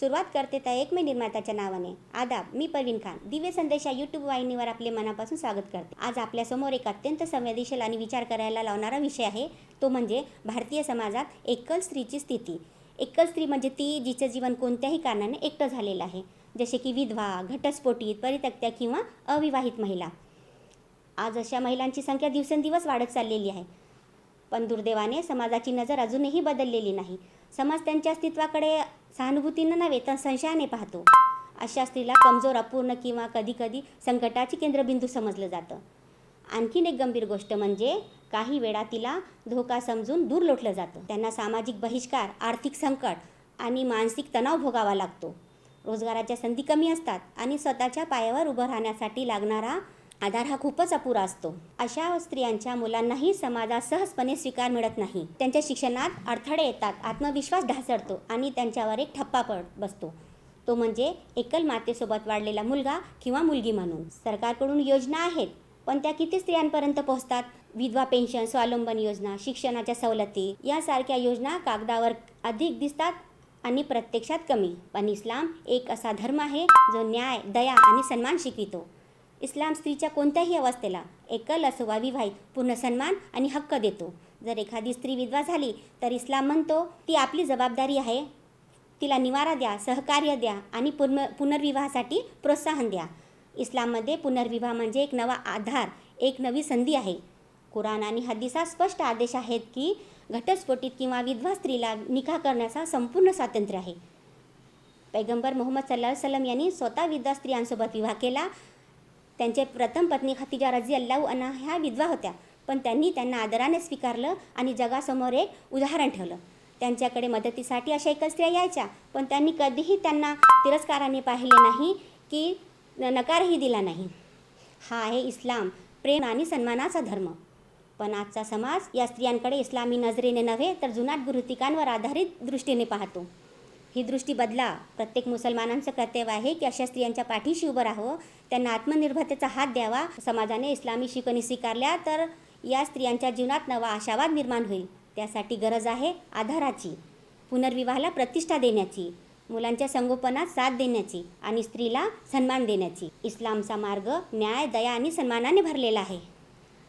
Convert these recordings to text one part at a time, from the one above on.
सुरुवात करते त्या एकमेव निर्मात्याच्या नावाने. आदाब मी परवीन खान. दिव्य संदेश या यूट्यूब वाहिनीवर आपले मनापासून स्वागत करते. आज आपल्यासमोर एक अत्यंत संवेदनशील आणि विचार करायला लावणारा विषय आहे. तो म्हणजे भारतीय समाजात एकल स्त्रीची स्थिती. एकल स्त्री म्हणजे ती जिचं जीवन कोणत्याही कारणाने एकटं झालेलं आहे. जसे की विधवा घटस्फोटीत परित्यक्त्या किंवा अविवाहित महिला. आज अशा महिलांची संख्या दिवसेंदिवस वाढत चाललेली आहे. पण दुर्दैवाने समाजाची नजर अजूनही बदललेली नाही. समाज त्यांच्या अस्तित्वाकडे सहानुभूतीनं नव्हे तर संशयाने पाहतो. अशा स्त्रीला कमजोर अपूर्ण किंवा कधीकधी संकटाची केंद्रबिंदू समजलं जातं. आणखीन एक गंभीर गोष्ट म्हणजे काही वेळा तिला धोका समजून दूर लोटलं जातं. त्यांना सामाजिक बहिष्कार आर्थिक संकट आणि मानसिक तणाव भोगावा लागतो. रोजगाराच्या संधी कमी असतात आणि स्वतःच्या पायावर उभं राहण्यासाठी लागणारा आधार हा खूपच अपुरा असतो. अशा स्त्रियांच्या मुलांनाही समाजात सहजपणे स्वीकार मिळत नाही. त्यांच्या शिक्षणात अडथळे येतात आत्मविश्वास ढासळतो आणि त्यांच्यावर एक ठप्पा पड बसतो. तो म्हणजे एकल मातेसोबत वाढलेला मुलगा किंवा मुलगी म्हणून. सरकारकडून योजना आहेत पण त्या किती स्त्रियांपर्यंत पोहोचतात? विधवा पेन्शन स्वावलंबन योजना शिक्षणाच्या सवलती यासारख्या योजना कागदावर अधिक दिसतात आणि प्रत्यक्षात कमी. पण इस्लाम एक असा धर्म आहे जो न्याय दया आणि सन्मान शिकवितो इस्लाम स्त्रीच्या कोणत्याही अवस्थेला एकल असोवा विवाहित पूर्ण सन्मान आणि हक्क देतो. जर एखादी स्त्री विधवा झाली तर इस्लाम म्हणतो ती आपली जबाबदारी आहे. तिला निवारा द्या सहकार्य द्या आणि पुन पुनर्विवाहासाठी प्रोत्साहन द्या. इस्लाममध्ये पुनर्विवाह म्हणजे एक नवा आधार एक नवी संधी आहे. कुराण आणि हदीसात स्पष्ट आदेश आहेत की घटस्फोटीत किंवा विधवा स्त्रीला निकाह करण्याचा संपूर्ण स्वातंत्र्य आहे. पैगंबर मोहम्मद सल्ला सलम यांनी स्वतः विधवा स्त्रियांसोबत विवाह केला. त्यांचे प्रथम पत्नी खतिजा रजी अल्लाऊ अना ह्या विधवा होत्या. पण त्यांनी त्यांना आदराने स्वीकारलं आणि जगासमोर एक उदाहरण ठेवलं. त्यांच्याकडे मदतीसाठी अशा एकच स्त्रिया यायच्या. पण त्यांनी कधीही त्यांना तिरस्काराने पाहिले नाही की नकारही दिला नाही. हा आहे इस्लाम प्रेम आणि सन्मानाचा धर्म. पण आजचा समाज या स्त्रियांकडे इस्लामी नजरेने नव्हे तर जुनाट गुरुतिकांवर आधारित दृष्टीने पाहतो. ही दृष्टी बदला. प्रत्येक मुसलमानांचं कर्तव्य आहे की अशा स्त्रियांच्या पाठीशी उभं राहावं. त्यांना आत्मनिर्भरतेचा हात द्यावा. समाजाने इस्लामी शिकवणी स्वीकारल्या तर या स्त्रियांच्या जीवनात नवा आशावाद निर्माण होईल. त्यासाठी गरज आहे आधाराची. पुनर्विवाहाला प्रतिष्ठा देण्याची. मुलांच्या संगोपनात साथ देण्याची आणि स्त्रीला सन्मान देण्याची. इस्लामचा मार्ग न्याय दया आणि सन्मानाने भरलेला आहे.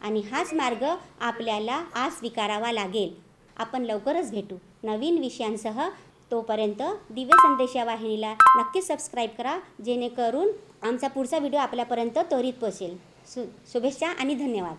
आणि हाच मार्ग आपल्याला आज स्वीकारावा लागेल. आपण लवकरच भेटू. नवीन विषयांसह तोपर्यंत दिव्य संदेश या वाहिनीला नक्कीच सबस्क्राईब करा जेणेकरून आमचा पुढचा व्हिडिओ आपल्यापर्यंत त्वरित पोचेल शु शुभेच्छा आणि धन्यवाद.